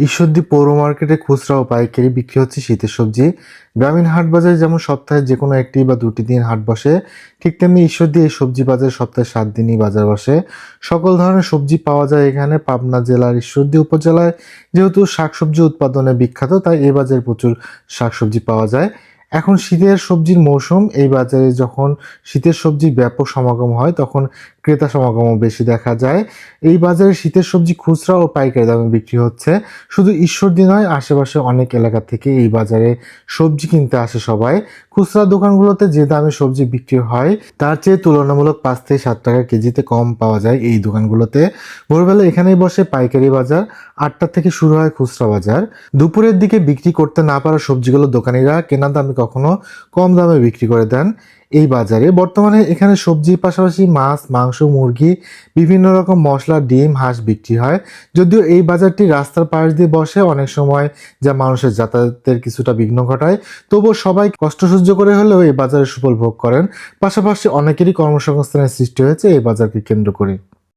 ঈশ্বরদী পৌর মার্কেটে খুচরা ও পাইকারি বিক্রি হচ্ছে শীতের সবজি। গ্রামীণ হাট বাজারে যেমন সপ্তাহে যে কোনো একটি বা দুটি দিন হাট বসে, ঠিক তেমনি ঈশ্বরদী এই সবজি বাজার সপ্তাহে সাত দিনই বাজার বসে। সকল ধরনের সবজি পাওয়া যায় এখানে, পাবনা জেলার ঈশ্বরদী উপজেলায়। যেহেতু শাকসবজি উৎপাদনে বিখ্যাত, তাই এ বাজারে প্রচুর শাকসবজি পাওয়া যায়। এখন শীতের সবজির মৌসুম, এই বাজারে যখন শীতের সবজির ব্যাপক সমাগম হয়, তখন ক্রেতা সমাগমও বেশি দেখা যায়। এই বাজারে শীতের সবজি খুচরা ও পাইকারি দামে বিক্রি হচ্ছে। শুধু ঈশ্বরদী নয়, আশেপাশে অনেক এলাকা থেকে এই বাজারে সবজি কিনতে আসে সবাই। খুচরা দোকানগুলোতে যে দামে সবজি বিক্রি হয়, তার চেয়ে তুলনামূলক পাঁচ থেকে সাত টাকা কেজিতে কম পাওয়া যায় এই দোকানগুলোতে। ভোরবেলা এখানেই বসে পাইকারি বাজার, আটটা থেকে শুরু হয় খুচরা বাজার। দুপুরের দিকে বিক্রি করতে না পারা সবজিগুলো দোকানিরা কেনা দামে কখনো কম দামে বিক্রি করে দেন। এই বাজারে। বর্তমানে এখানে সবজির পাশাপাশি মাছ, মাংস, মুরগি, বিভিন্ন রকম মশলা, ডিম, হাঁস বিক্রি হয়। যদিও এই বাজারটি রাস্তার পাশ দিয়ে বসে অনেক সময় যা মানুষের যাতায়াতের কিছুটা বিঘ্ন ঘটায়। তবুও সবাই কষ্ট সহ্য করে হলেও এই বাজারে সুফল ভোগ করেন। পাশাপাশি অনেকেরই কর্মসংস্থানের সৃষ্টি হয়েছে, এই বাজারকে কেন্দ্র করে।